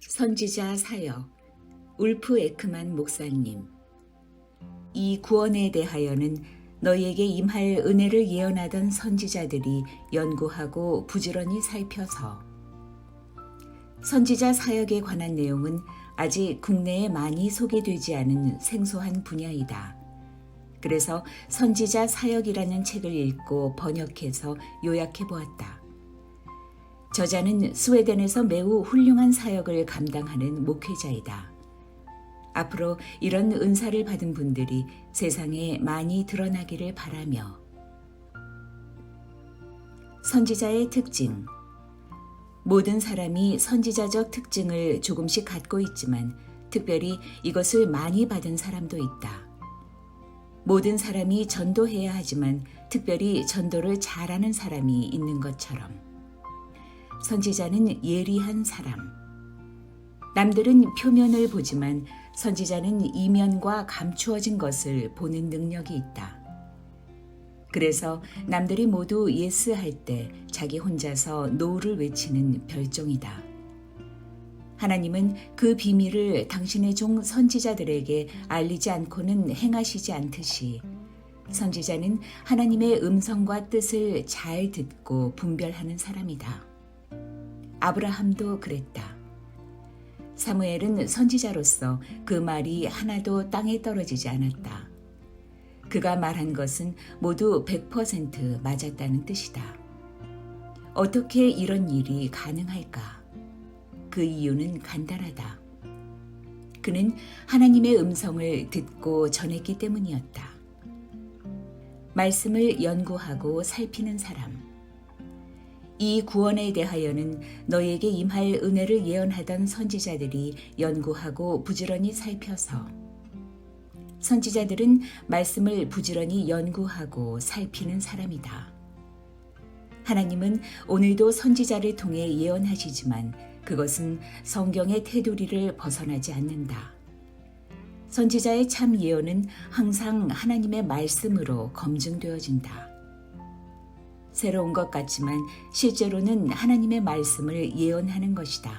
선지자 사역 울프 에크만 목사님 이 구원에 대하여는 너희에게 임할 은혜를 예언하던 선지자들이 연구하고 부지런히 살펴서 선지자 사역에 관한 내용은 아직 국내에 많이 소개되지 않은 생소한 분야이다. 그래서 선지자 사역이라는 책을 읽고 번역해서 요약해 보았다. 저자는 스웨덴에서 매우 훌륭한 사역을 감당하는 목회자이다. 앞으로 이런 은사를 받은 분들이 세상에 많이 드러나기를 바라며 선지자의 특징 모든 사람이 선지자적 특징을 조금씩 갖고 있지만 특별히 이것을 많이 받은 사람도 있다. 모든 사람이 전도해야 하지만 특별히 전도를 잘하는 사람이 있는 것처럼 선지자는 예리한 사람. 남들은 표면을 보지만 선지자는 이면과 감추어진 것을 보는 능력이 있다. 그래서 남들이 모두 예스 할 때 자기 혼자서 노를 외치는 별종이다. 하나님은 그 비밀을 당신의 종 선지자들에게 알리지 않고는 행하시지 않듯이 선지자는 하나님의 음성과 뜻을 잘 듣고 분별하는 사람이다. 아브라함도 그랬다. 사무엘은 선지자로서 그 말이 하나도 땅에 떨어지지 않았다. 그가 말한 것은 모두 100% 맞았다는 뜻이다. 어떻게 이런 일이 가능할까? 그 이유는 간단하다. 그는 하나님의 음성을 듣고 전했기 때문이었다. 말씀을 연구하고 살피는 사람. 이 구원에 대하여는 너에게 임할 은혜를 예언하던 선지자들이 연구하고 부지런히 살펴서 선지자들은 말씀을 부지런히 연구하고 살피는 사람이다. 하나님은 오늘도 선지자를 통해 예언하시지만 그것은 성경의 테두리를 벗어나지 않는다. 선지자의 참 예언은 항상 하나님의 말씀으로 검증되어진다. 새로운 것 같지만 실제로는 하나님의 말씀을 예언하는 것이다.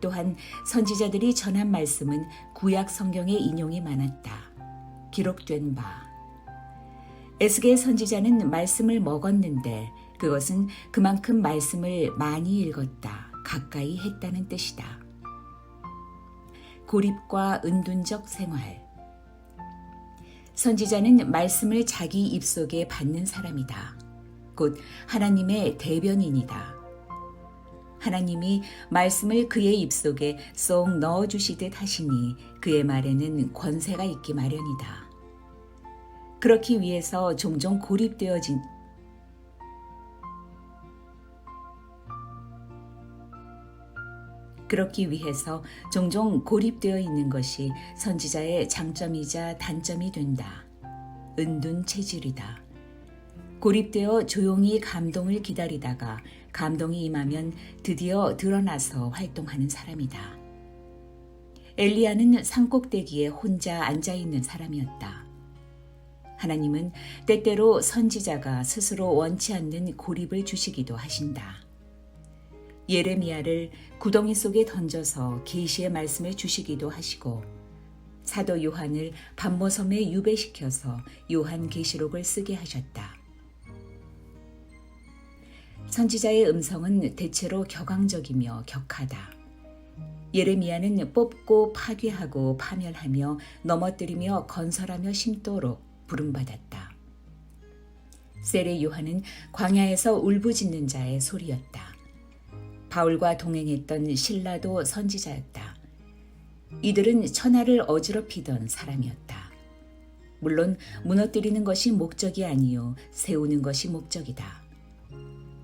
또한 선지자들이 전한 말씀은 구약 성경의 인용이 많았다. 기록된 바. 에스겔 선지자는 말씀을 먹었는데 그것은 그만큼 말씀을 많이 읽었다. 가까이 했다는 뜻이다. 고립과 은둔적 생활. 선지자는 말씀을 자기 입속에 받는 사람이다. 곧 하나님의 대변인이다. 하나님이 말씀을 그의 입속에 쏙 넣어 주시듯 하시니 그의 말에는 권세가 있기 마련이다. 그렇기 위해서 종종 고립되어진 그렇기 위해서 종종 고립되어 있는 것이 선지자의 장점이자 단점이 된다. 은둔 체질이다. 고립되어 조용히 감동을 기다리다가 감동이 임하면 드디어 드러나서 활동하는 사람이다. 엘리야는 산꼭대기에 혼자 앉아 있는 사람이었다. 하나님은 때때로 선지자가 스스로 원치 않는 고립을 주시기도 하신다. 예레미야를 구덩이 속에 던져서 계시의 말씀을 주시기도 하시고 사도 요한을 반모섬에 유배시켜서 요한 계시록을 쓰게 하셨다. 선지자의 음성은 대체로 격앙적이며 격하다. 예레미야는 뽑고 파괴하고 파멸하며 넘어뜨리며 건설하며 심도록 부름받았다. 세례 요한은 광야에서 울부짖는 자의 소리였다. 바울과 동행했던 신라도 선지자였다. 이들은 천하를 어지럽히던 사람이었다. 물론 무너뜨리는 것이 목적이 아니요 세우는 것이 목적이다.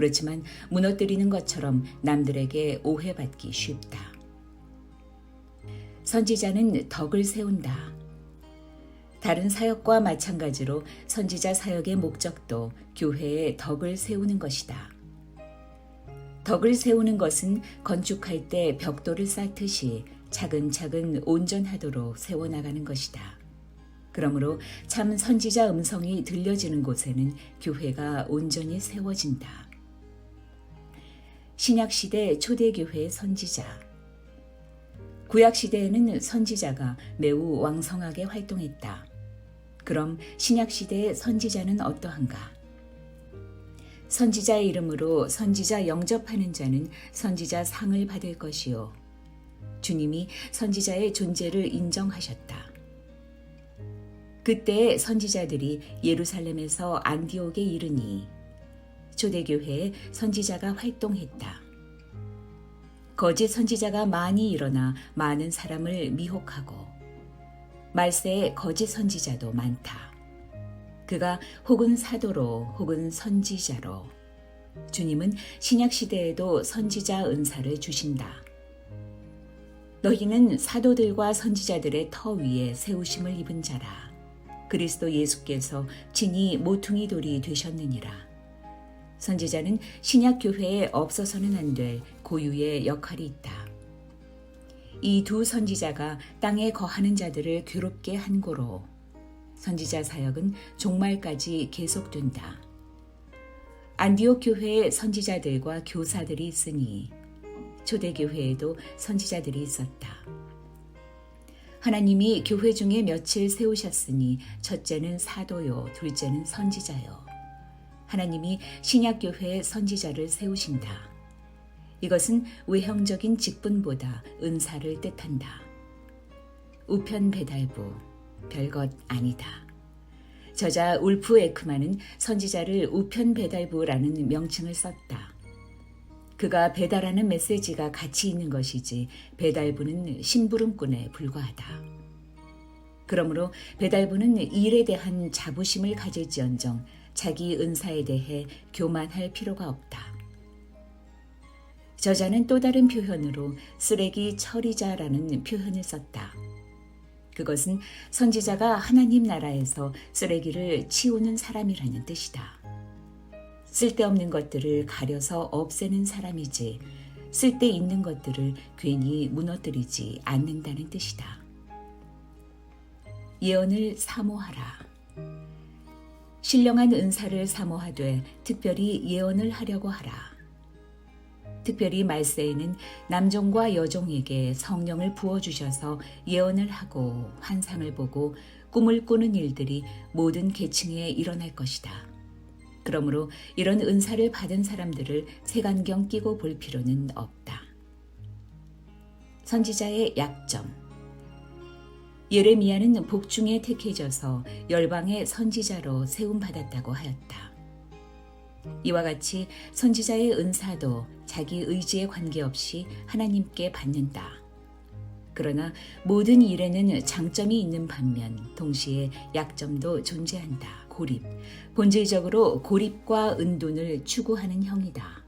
그렇지만 무너뜨리는 것처럼 남들에게 오해받기 쉽다. 선지자는 덕을 세운다. 다른 사역과 마찬가지로 선지자 사역의 목적도 교회의 덕을 세우는 것이다. 덕을 세우는 것은 건축할 때 벽돌을 쌓듯이 차근차근 온전하도록 세워나가는 것이다. 그러므로 참 선지자 음성이 들려지는 곳에는 교회가 온전히 세워진다. 신약시대 초대교회의 선지자. 구약 시대에는 선지자가 매우 왕성하게 활동했다. 그럼 신약 시대의 선지자는 어떠한가? 선지자의 이름으로 선지자 영접하는 자는 선지자 상을 받을 것이요. 주님이 선지자의 존재를 인정하셨다. 그때 선지자들이 예루살렘에서 안디옥에 이르니 초대교회에 선지자가 활동했다. 거짓 선지자가 많이 일어나 많은 사람을 미혹하고 말세에 거짓 선지자도 많다. 그가 혹은 사도로 혹은 선지자로 주님은 신약 시대에도 선지자 은사를 주신다. 너희는 사도들과 선지자들의 터 위에 세우심을 입은 자라. 그리스도 예수께서 친히 모퉁이 돌이 되셨느니라. 선지자는 신약 교회에 없어서는 안 될 고유의 역할이 있다. 이 두 선지자가 땅에 거하는 자들을 괴롭게 한 고로 선지자 사역은 종말까지 계속된다. 안디옥 교회에 선지자들과 교사들이 있으니 초대교회에도 선지자들이 있었다. 하나님이 교회 중에 며칠 세우셨으니 첫째는 사도요, 둘째는 선지자요. 하나님이 신약교회에 선지자를 세우신다. 이것은 외형적인 직분보다 은사를 뜻한다. 우편 배달부, 별것 아니다. 저자 울프 에크만은 선지자를 우편 배달부라는 명칭을 썼다. 그가 배달하는 메시지가 가치 있는 것이지 배달부는 심부름꾼에 불과하다. 그러므로 배달부는 일에 대한 자부심을 가질지언정 자기 은사에 대해 교만할 필요가 없다. 저자는 또 다른 표현으로 쓰레기 처리자라는 표현을 썼다. 그것은 선지자가 하나님 나라에서 쓰레기를 치우는 사람이라는 뜻이다. 쓸데없는 것들을 가려서 없애는 사람이지 쓸데 있는 것들을 괜히 무너뜨리지 않는다는 뜻이다. 예언을 사모하라. 신령한 은사를 사모하되 특별히 예언을 하려고 하라. 특별히 말세에는 남종과 여종에게 성령을 부어주셔서 예언을 하고 환상을 보고 꿈을 꾸는 일들이 모든 계층에 일어날 것이다. 그러므로 이런 은사를 받은 사람들을 색안경 끼고 볼 필요는 없다. 선지자의 약점 예레미야는 복중에 택해져서 열방의 선지자로 세움받았다고 하였다. 이와 같이 선지자의 은사도 자기 의지에 관계없이 하나님께 받는다. 그러나 모든 일에는 장점이 있는 반면 동시에 약점도 존재한다. 고립. 본질적으로 고립과 은둔을 추구하는 형이다.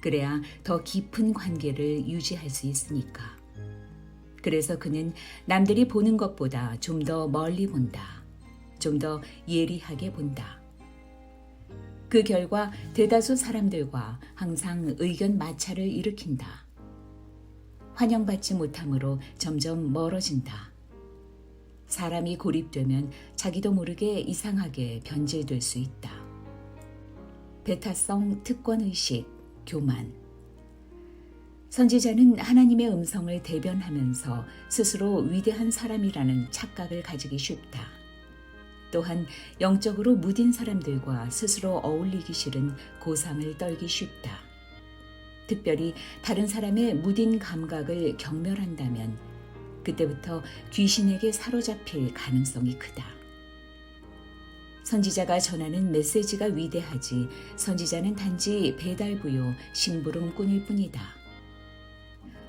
그래야 더 깊은 관계를 유지할 수 있으니까. 그래서 그는 남들이 보는 것보다 좀 더 멀리 본다. 좀 더 예리하게 본다. 그 결과 대다수 사람들과 항상 의견 마찰을 일으킨다. 환영받지 못함으로 점점 멀어진다. 사람이 고립되면 자기도 모르게 이상하게 변질될 수 있다. 배타성 특권의식, 교만. 선지자는 하나님의 음성을 대변하면서 스스로 위대한 사람이라는 착각을 가지기 쉽다. 또한 영적으로 무딘 사람들과 스스로 어울리기 싫은 고상을 떨기 쉽다. 특별히 다른 사람의 무딘 감각을 경멸한다면 그때부터 귀신에게 사로잡힐 가능성이 크다. 선지자가 전하는 메시지가 위대하지 선지자는 단지 배달부요 심부름꾼일 뿐이다.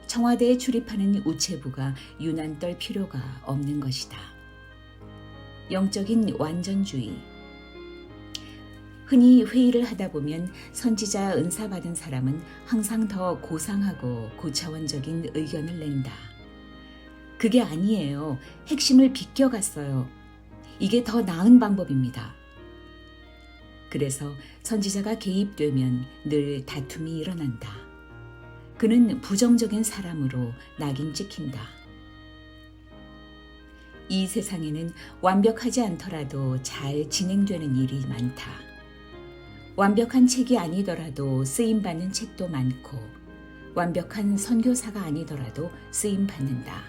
청와대에 출입하는 우체부가 유난 떨 필요가 없는 것이다. 영적인 완전주의 흔히 회의를 하다 보면 선지자 은사 받은 사람은 항상 더 고상하고 고차원적인 의견을 낸다. 그게 아니에요. 핵심을 비껴갔어요. 이게 더 나은 방법입니다. 그래서 선지자가 개입되면 늘 다툼이 일어난다. 그는 부정적인 사람으로 낙인 찍힌다. 이 세상에는 완벽하지 않더라도 잘 진행되는 일이 많다. 완벽한 책이 아니더라도 쓰임받는 책도 많고, 완벽한 선교사가 아니더라도 쓰임 받는다.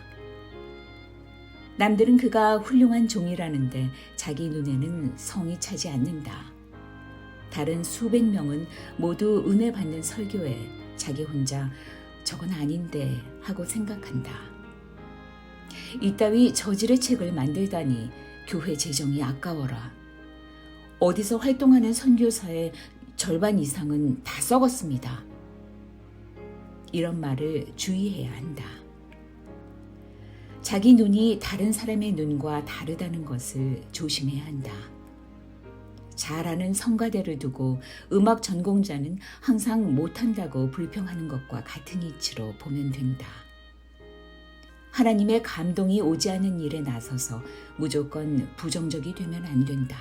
남들은 그가 훌륭한 종이라는데 자기 눈에는 성이 차지 않는다. 다른 수백 명은 모두 은혜 받는 설교에 자기 혼자 저건 아닌데 하고 생각한다. 이따위 저질의 책을 만들다니 교회 재정이 아까워라. 어디서 활동하는 선교사의 절반 이상은 다 썩었습니다. 이런 말을 주의해야 한다. 자기 눈이 다른 사람의 눈과 다르다는 것을 조심해야 한다. 잘 아는 성가대를 두고 음악 전공자는 항상 못한다고 불평하는 것과 같은 이치로 보면 된다. 하나님의 감동이 오지 않는 일에 나서서 무조건 부정적이 되면 안 된다.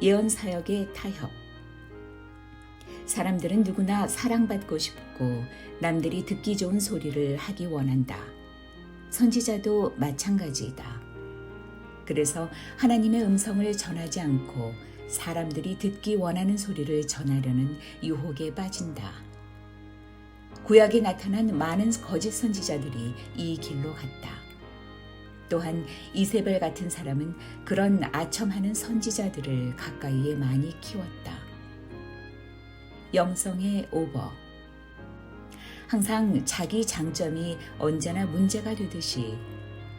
예언 사역의 타협. 사람들은 누구나 사랑받고 싶고 남들이 듣기 좋은 소리를 하기 원한다. 선지자도 마찬가지이다. 그래서 하나님의 음성을 전하지 않고 사람들이 듣기 원하는 소리를 전하려는 유혹에 빠진다. 구약에 나타난 많은 거짓 선지자들이 이 길로 갔다. 또한 이세벨 같은 사람은 그런 아첨하는 선지자들을 가까이에 많이 키웠다. 영성의 오버. 항상 자기 장점이 언제나 문제가 되듯이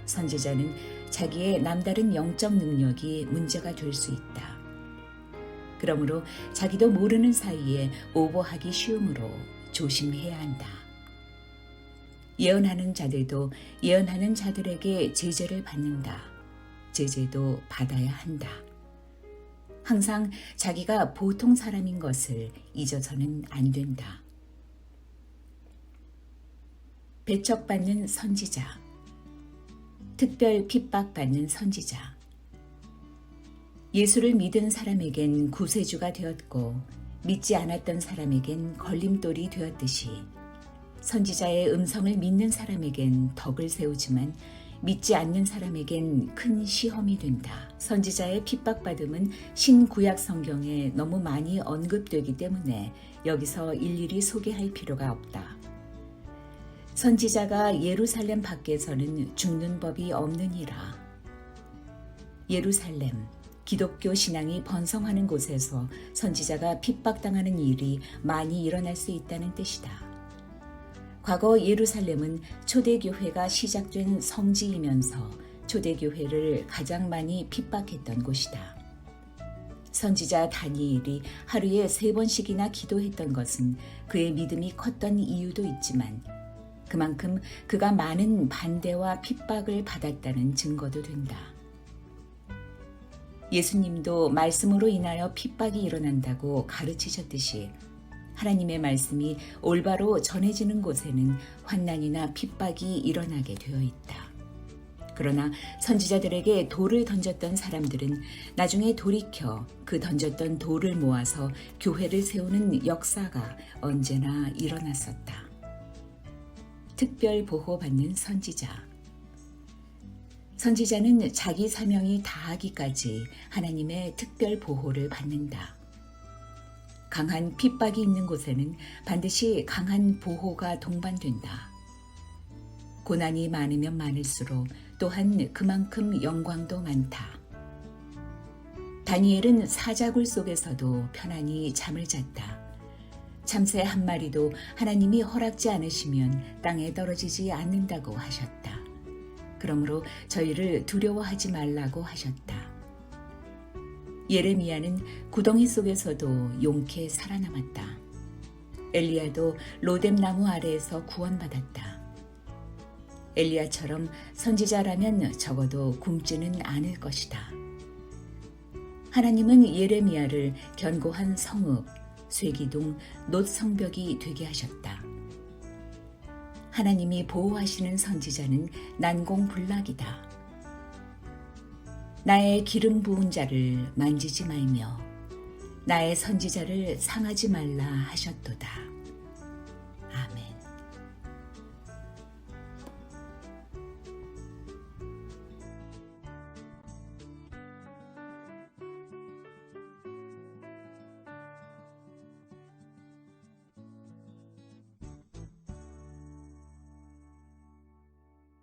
선지자는 자기의 남다른 영적 능력이 문제가 될 수 있다. 그러므로 자기도 모르는 사이에 오버하기 쉬우므로 조심해야 한다. 예언하는 자들도 예언하는 자들에게 제재를 받는다. 제재도 받아야 한다. 항상 자기가 보통 사람인 것을 잊어서는 안 된다. 배척받는 선지자. 특별 핍박받는 선지자. 예수를 믿은 사람에겐 구세주가 되었고 믿지 않았던 사람에겐 걸림돌이 되었듯이 선지자의 음성을 믿는 사람에겐 덕을 세우지만 믿지 않는 사람에겐 큰 시험이 된다. 선지자의 핍박받음은 신구약 성경에 너무 많이 언급되기 때문에 여기서 일일이 소개할 필요가 없다. 선지자가 예루살렘 밖에서는 죽는 법이 없느니라. 예루살렘, 기독교 신앙이 번성하는 곳에서 선지자가 핍박당하는 일이 많이 일어날 수 있다는 뜻이다. 과거 예루살렘은 초대교회가 시작된 성지이면서 초대교회를 가장 많이 핍박했던 곳이다. 선지자 다니엘이 하루에 세 번씩이나 기도했던 것은 그의 믿음이 컸던 이유도 있지만 그만큼 그가 많은 반대와 핍박을 받았다는 증거도 된다. 예수님도 말씀으로 인하여 핍박이 일어난다고 가르치셨듯이 하나님의 말씀이 올바로 전해지는 곳에는 환난이나 핍박이 일어나게 되어 있다. 그러나 선지자들에게 돌을 던졌던 사람들은 나중에 돌이켜 그 던졌던 돌을 모아서 교회를 세우는 역사가 언제나 일어났었다. 특별 보호받는 선지자. 선지자는 자기 사명이 다하기까지 하나님의 특별 보호를 받는다. 강한 핍박이 있는 곳에는 반드시 강한 보호가 동반된다. 고난이 많으면 많을수록 또한 그만큼 영광도 많다. 다니엘은 사자굴 속에서도 편안히 잠을 잤다. 참새 한 마리도 하나님이 허락지 않으시면 땅에 떨어지지 않는다고 하셨다. 그러므로 저희를 두려워하지 말라고 하셨다. 예레미야는 구덩이 속에서도 용케 살아남았다. 엘리야도 로뎀 나무 아래에서 구원받았다. 엘리야처럼 선지자라면 적어도 굶지는 않을 것이다. 하나님은 예레미야를 견고한 성읍, 쇠기둥, 놋성벽이 되게 하셨다. 하나님이 보호하시는 선지자는 난공불락이다. 나의 기름 부은 자를 만지지 말며 나의 선지자를 상하지 말라 하셨도다.